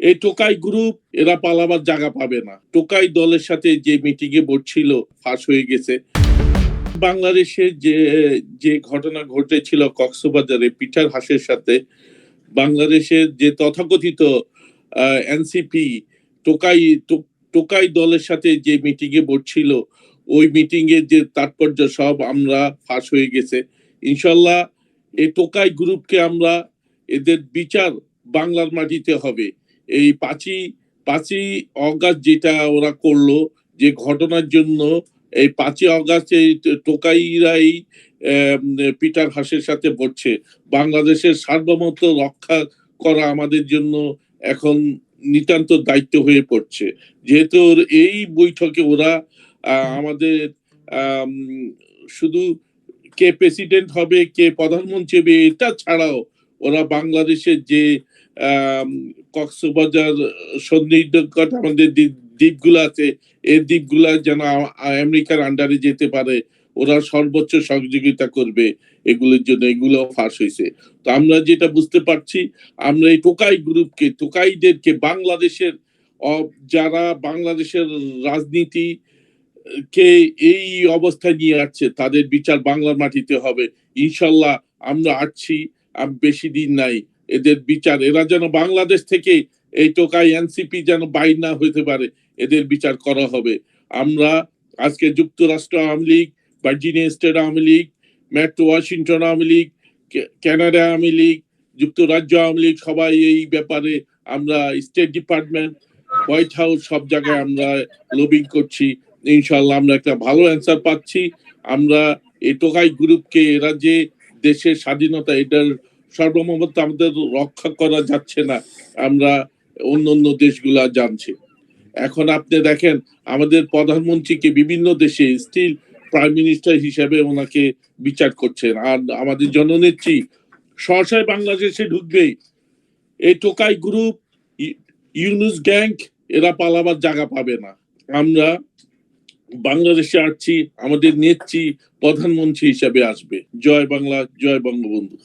এই টোকাই গ্রুপ এরা পালাবার জায়গা পাবে না। টোকাই দলের সাথে যে মিটিং এ বসছিল ফাঁস হয়ে গেছে। বাংলাদেশে যে যে ঘটনা ঘটেছিল কক্সবাজারে পিঠার হাসের সাথে, বাংলাদেশের যে তথাকথিত এনসিপি টোকাই টোকাই দলের সাথে যে মিটিং এ বসছিল ওই মিটিং এর যে তাৎপর্য সব আমরা ফাঁস হয়ে গেছে। ইনশাল্লাহ এই টোকাই গ্রুপকে আমরা এদের বিচার বাংলার মাটিতে হবে। এই পাঁচই পাঁচই অগাস্ট যেটা ওরা করল, যে ঘটনার জন্য এই পাঁচই অগাস্ট এই টোকাইরাই পিটার হাসের সাথে বসছে। বাংলাদেশের সার্বভৌমত্ব রক্ষা করা আমাদের জন্য এখন নিতান্ত দায়িত্ব হয়ে পড়ছে। যেহেতু এই বৈঠকে ওরা আমাদের শুধু কে প্রেসিডেন্ট হবে, কে প্রধানমন্ত্রী হবে, এটা ছাড়াও ওরা বাংলাদেশের যে কক্সবাজার সন্নিহিত আমাদের দ্বীপগুলো আছে, এই দ্বীপগুলা যেন আমেরিকার আন্ডারে যেতে পারে, ওরা সর্বোচ্চ সহযোগিতা করবে এগুলোর জন্য, এগুলো ফাঁস হয়েছে। তো আমরা যেটা বুঝতে পারছি, আমরা এই টোকাই গ্রুপকে, টোকাইদেরকে বাংলাদেশের যারা বাংলাদেশের রাজনীতি, কে এই অবস্থায় নিয়ে আসছে, তাদের বিচার বাংলার মাটিতে হবে। ইনশাল্লাহ আমরা আসছি। বেশি দিন নাই। এদের বিচার, এরা যেন বাংলাদেশ থেকে এই টোকাই এনসিপি যেন বাইর না হতে পারে, এদের বিচার করা হবে। আমরা আজকে যুক্তরাষ্ট্র Awami League, Virginia state Awami League metro Washington Awami League কে- কানাডা আওয়ামী লীগ, যুক্তরাজ্য আওয়ামী লীগ, সবাই এই ব্যাপারে আমরা স্টেট ডিপার্টমেন্ট, হোয়াইট হাউস সব জায়গায় আমরা লবিং করছি। ইনশাল্লাহ আমরা একটা ভালো অ্যান্সার পাচ্ছি। আমরা এই টোকাই গ্রুপকে এরা যে দেশের স্বাধীনতা, এটার সর্বমত আমাদের রক্ষা করা যাচ্ছে না। আমরা অন্য অন্য দেশগুলা জানছি। এখন আপনি দেখেন, আমাদের প্রধানমন্ত্রীকে বিভিন্ন দেশে স্টিল প্রাইম মিনিস্টার হিসেবে ওনাকে বিচার করছেন। আর আমাদের জননেত্রী সহসায় বাংলাদেশে ঢুকবে এই টোকাই গ্রুপ ইউনুস গ্যাং, এরা পালাবার জায়গা পাবে না। আমরা বাংলাদেশে আসছি আমাদের নেত্রী প্রধানমন্ত্রী হিসাবে আসবে। জয় বাংলা জয় বঙ্গবন্ধু।